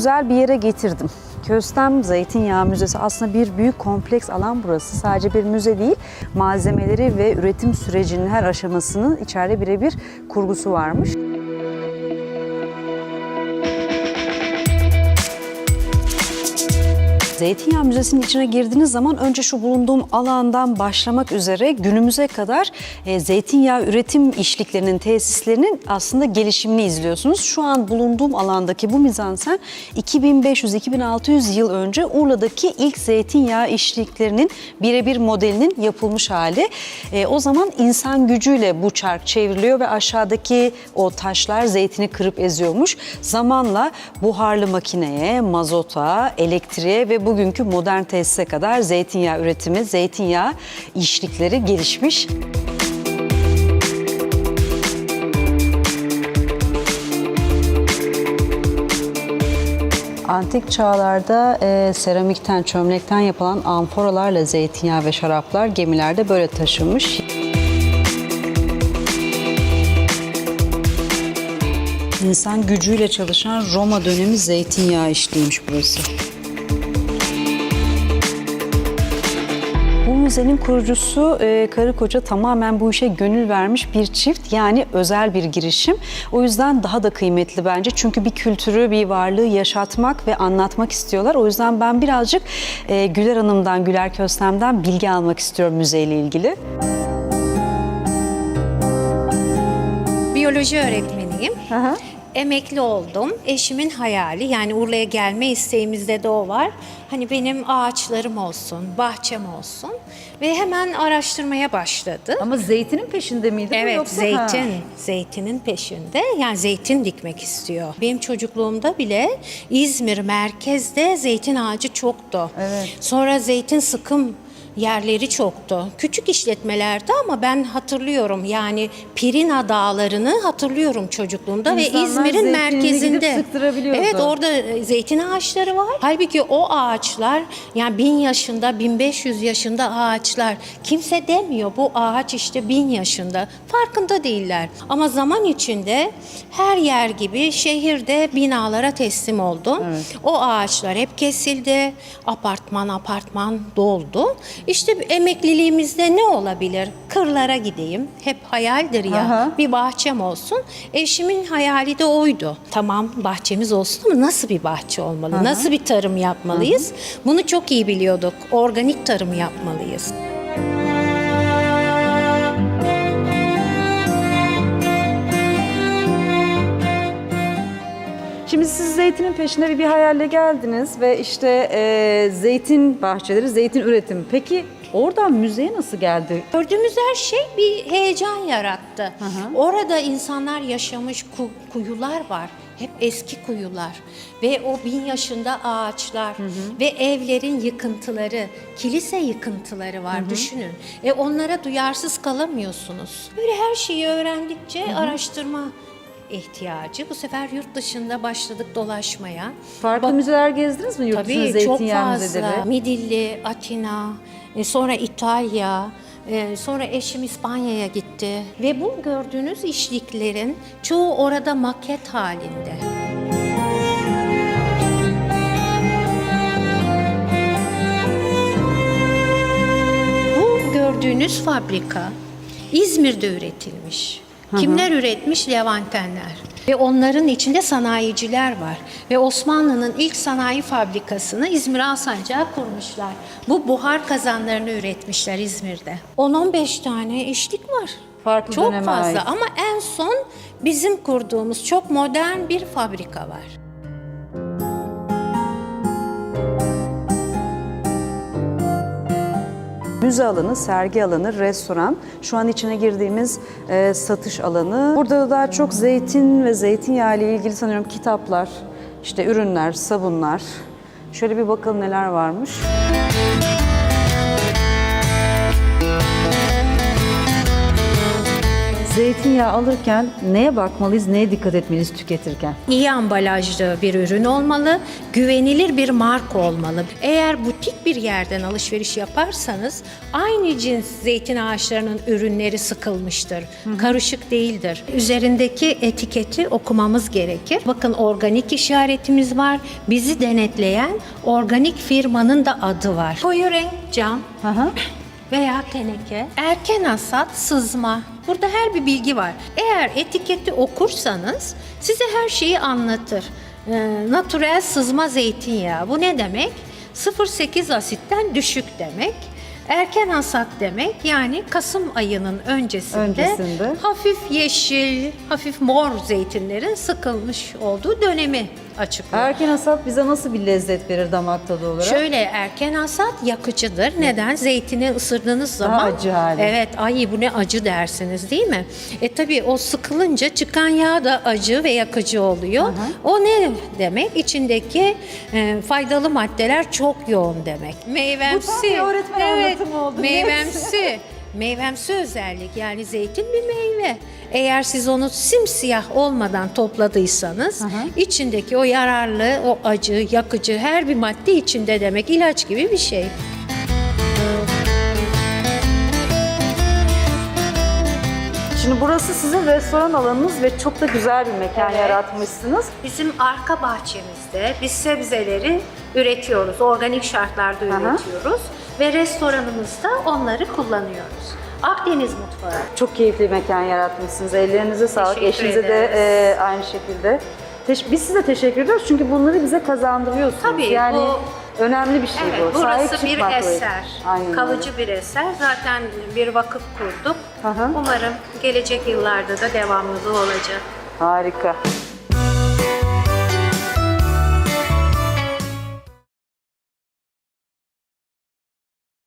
güzel bir yere getirdim. Köstem Zeytinyağı Müzesi aslında bir büyük kompleks alan burası. Sadece bir müze değil, malzemeleri ve üretim sürecinin her aşamasının içeride birebir kurgusu varmış. Zeytinyağı Müzesi'nin içine girdiğiniz zaman önce şu bulunduğum alandan başlamak üzere günümüze kadar e, zeytinyağı üretim işliklerinin, tesislerinin aslında gelişimini izliyorsunuz. Şu an bulunduğum alandaki bu mizansen 2500-2600 yıl önce Urla'daki ilk zeytinyağı işliklerinin birebir modelinin yapılmış hali. E, o zaman insan gücüyle bu çark çevriliyor ve aşağıdaki o taşlar zeytini kırıp eziyormuş. Zamanla buharlı makineye, mazota, elektriğe ve bugünkü modern tesise kadar zeytinyağı üretimi, zeytinyağı işlikleri gelişmiş. Antik çağlarda e, seramikten, çömlekten yapılan amforalarla zeytinyağı ve şaraplar gemilerde böyle taşınmış. İnsan gücüyle çalışan Roma dönemi zeytinyağı işliymiş burası. Müzenin kurucusu e, karı koca tamamen bu işe gönül vermiş bir çift yani özel bir girişim. O yüzden daha da kıymetli bence çünkü bir kültürü, bir varlığı yaşatmak ve anlatmak istiyorlar. O yüzden ben birazcık e, Güler Hanım'dan, Güler Köstem'den bilgi almak istiyorum müzeyle ilgili. Biyoloji öğretmeniyim. Emekli oldum. Eşimin hayali yani Urla'ya gelme isteğimizde de o var. Hani benim ağaçlarım olsun, bahçem olsun ve hemen araştırmaya başladı. Ama zeytinin peşinde miydi Evet, zeytin, zeytinin peşinde. Yani zeytin dikmek istiyor. Benim çocukluğumda bile İzmir merkezde zeytin ağacı çoktu. Evet. Sonra zeytin sıkım yerleri çoktu. Küçük işletmelerdi ama ben hatırlıyorum. Yani Pirina dağlarını hatırlıyorum çocukluğumda ve İnsanlar İzmir'in zeytinini merkezinde. Evet, orada zeytin ağaçları var. Halbuki o ağaçlar yani bin yaşında, 1500 yaşında ağaçlar. Kimse demiyor bu ağaç işte bin yaşında. Farkında değiller. Ama zaman içinde her yer gibi şehirde binalara teslim oldu. O ağaçlar hep kesildi. Apartman apartman doldu. İşte emekliliğimizde ne olabilir? Kırlara gideyim. Hep hayaldir ya. Aha. Bir bahçem olsun. Eşimin hayali de oydu. Tamam bahçemiz olsun ama nasıl bir bahçe olmalı? Nasıl bir tarım yapmalıyız? Bunu çok iyi biliyorduk. Organik tarım yapmalıyız. Şimdi zeytinin peşinde bir, bir hayalle geldiniz ve işte e, zeytin bahçeleri, zeytin üretimi. Peki oradan müzeye nasıl geldi? Gördüğümüz her şey bir heyecan yarattı. Orada insanlar yaşamış ku- kuyular var. Hep eski kuyular ve o bin yaşında ağaçlar ve evlerin yıkıntıları, kilise yıkıntıları var düşünün. E onlara duyarsız kalamıyorsunuz. Böyle her şeyi öğrendikçe araştırma ihtiyacı. Bu sefer yurt dışında başladık dolaşmaya. Farklı Bak- müzeler gezdiniz mi yurt dışında Tabii çok zeytinyağı fazla. müzeleri? Midilli, Atina, e, sonra İtalya, e, sonra eşim İspanya'ya gitti. Ve bu gördüğünüz işliklerin çoğu orada maket halinde. Bu gördüğünüz fabrika İzmir'de üretilmiş. Kimler üretmiş? Levantenler. Ve onların içinde sanayiciler var. Ve Osmanlı'nın ilk sanayi fabrikasını İzmir Alsancak'a kurmuşlar. Bu buhar kazanlarını üretmişler İzmir'de. 10-15 tane işlik var. Farklı çok fazla ait. ama en son bizim kurduğumuz çok modern bir fabrika var. Müze alanı, sergi alanı, restoran, şu an içine girdiğimiz e, satış alanı. Burada da daha çok zeytin ve zeytinyağı ile ilgili sanıyorum kitaplar, işte ürünler, sabunlar. Şöyle bir bakalım neler varmış. Zeytinyağı alırken neye bakmalıyız, neye dikkat etmeliyiz tüketirken? İyi ambalajlı bir ürün olmalı, güvenilir bir marka olmalı. Eğer butik bir yerden alışveriş yaparsanız aynı cins zeytin ağaçlarının ürünleri sıkılmıştır. Karışık değildir. Üzerindeki etiketi okumamız gerekir. Bakın organik işaretimiz var. Bizi denetleyen organik firmanın da adı var. Koyu renk cam, Hı hı. Veya teneke. Erken hasat, sızma. Burada her bir bilgi var. Eğer etiketi okursanız size her şeyi anlatır. Ee, natürel sızma zeytinyağı. Bu ne demek? 0.8 asitten düşük demek. Erken hasat demek yani Kasım ayının öncesinde, Öncesinde. hafif yeşil, hafif mor zeytinlerin sıkılmış olduğu dönemi açıklıyor. Erken hasat bize nasıl bir lezzet verir damak tadı olarak? Şöyle erken hasat yakıcıdır. Neden? Zeytini ısırdığınız zaman acı hali. Evet, ay bu ne acı dersiniz değil mi? E tabii o sıkılınca çıkan yağ da acı ve yakıcı oluyor. O ne demek? İçindeki e, faydalı maddeler çok yoğun demek. Meyvemsi. Bu tam bir öğretmen evet, anlatımı oldu. Meyvemsi. Meyvemsi özellik yani zeytin bir meyve. Eğer siz onu simsiyah olmadan topladıysanız içindeki o yararlı, o acı, yakıcı her bir madde içinde demek ilaç gibi bir şey. Şimdi burası sizin restoran alanınız ve çok da güzel bir mekan Evet. yaratmışsınız. Bizim arka bahçemizde biz sebzeleri üretiyoruz. Organik şartlarda Aha. üretiyoruz ve restoranımızda onları kullanıyoruz. Akdeniz mutfağı. Çok keyifli bir mekan yaratmışsınız. Ellerinize sağlık. Teşekkür Eşinize de e, aynı şekilde. Teş- biz size teşekkür ediyoruz çünkü bunları bize kazandırıyorsunuz. Tabii, yani bu- önemli bir şey Evet, bu. Sahip burası bir çıkmak bu. eser. Aynen. Kalıcı bir eser. Zaten bir vakıf kurduk. Aha. Umarım gelecek yıllarda da devamlılığı olacak. Harika.